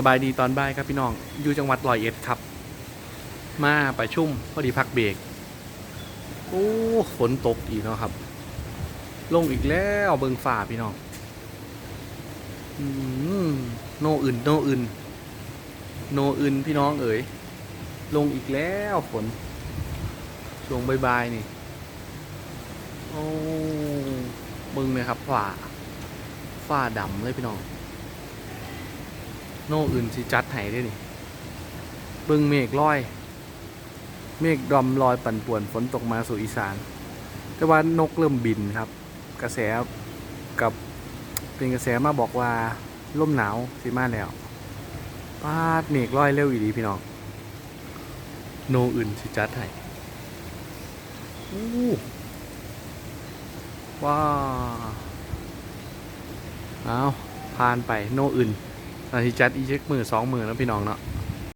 สบายดีตอนบ่ายครับพี่น้อง อยู่จังหวัดร้อยเอ็ดครับ มาไปชุ่มพอดีพักเบรก โอ้ฝนตกอีกเนาะครับ ลงอีกแล้วเบิงฝ่าพี่น้องอืมโนอื่น โนอื่น โนอื่นพี่น้องเอ๋ย ลงอีกแล้วฝน ช่วงบายๆนี่ โอ้เบิงเลยครับฝ่า ฝ่าดำเลยพี่น้อง โน่อื่นสิจัดให้ได้นี่เบิ่งเมฆลอย เมฆดอมลอยปั่นป่วนฝนตกมาสู่อีสาน แต่ว่านกเริ่มบินครับ กระแสกับเป็นกระแสมาบอกว่าลมหนาวสิมาแล้วปาดเมฆลอยเร็วอีดีพี่น้องโนอื่นสิจัดให้ว้าเอาผ่านไปโนอื่น ทีจัดอีเช็คมือสองมือแล้วพี่น้องเนาะ